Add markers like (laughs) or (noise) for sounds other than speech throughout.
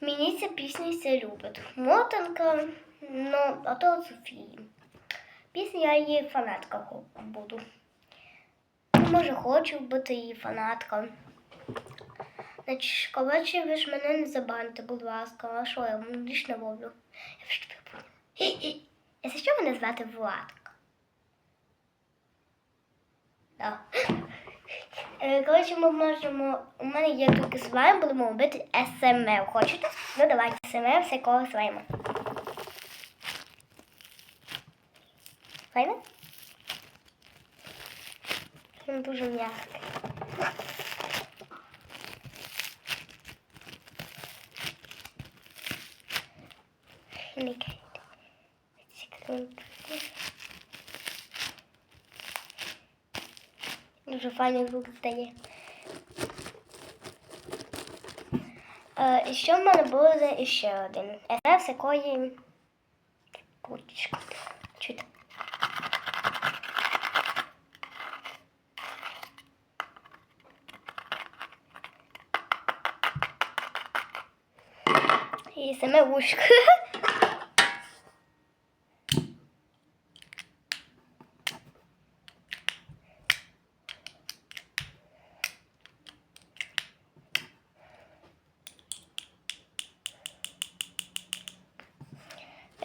Мені ця пісня ся любить. Мотанка, ну, а то Софії. Пісня я її фанатка буду. Може, хочу бути її фанаткою. Значить, коротше, ви ж мене не забаньте, будь ласка, а що я лиш не роблю? Я ж тебе поняла. Якщо що мене звати Владка? Да. Е, Коротше, ми можемо. У мене є тут слайм, будемо робити СМР. Хочете? Ну давайте СМР всякого слайму. Слайми? Він дуже м'який. Чекайте. Секунду. Дуже файний звук здає. Е, і що в мене буде ще один? Це якої курточка. Чуєте? І саме вушко. (laughs)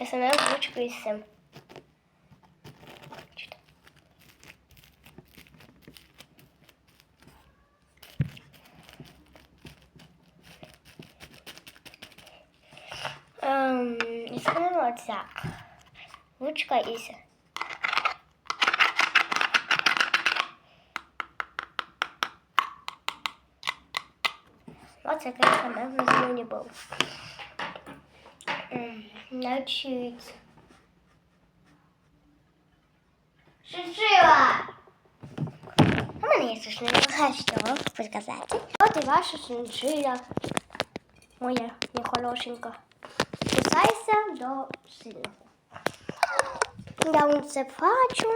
СМР вушко і сим. Чуєте? Ем, і скажемо оця. Ручка і ся. Оце саме в зелені був. Значить. Шиншила! У мене є шиншила, що вам показати. От і ваша шиншила. Моя нехорошенька. Писайся до сильного. Я вам це бачу.